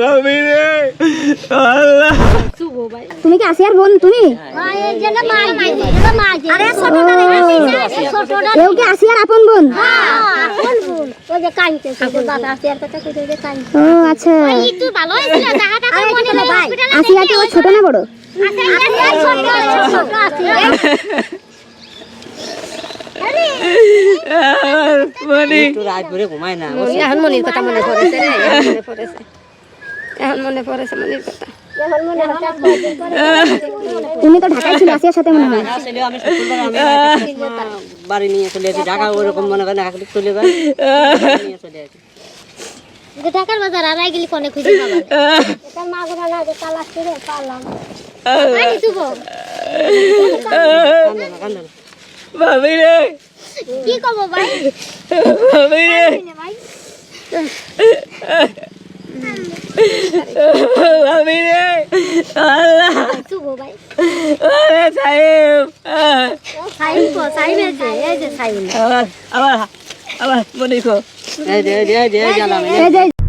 ভাবি রে আল্লাহ তুমি কি আসিয়ার বোন তুমি? আরে ও, ছোটটা রে ছোটটা এও কি আসিয়ার আপন বোন? কোন বোন। ওই যে কাইতে আসিয়ার কথা কইতে যে কাই ও আচ্ছা। আসিয়া কি ও ছোট না বড়? ছোট মনি একটু রাত ভরে ঘুমায় না। এখন মনির কথা মনে পড়েছে মনে পড়েছে। এখন মনে পড়েছে মনির কথা। তুমি তো ঢাকায় ছিল আসিয়ার সাথে মনে হয়। বাড়ি নিয়ে চলে আসি। ঢাকা ওরকম মনে করেন একাধিক চলে যায় নিয়ে চলে আসি। ঢাকার বাজার আর গেলি কোনে খুঁজে পাবা এটা মা গোনা না যে কাল আসছে রে আই শুভ। কান্দো না কান্দো না। ভাবি রে। কি কব ভাই আমি আমি রে আল্লাহ শুভ ভাই আরে সাহেব সাহেব কো আছে এই যে সাইন আবার আবার আবার মনি কো এই যে এই যে এই এই যে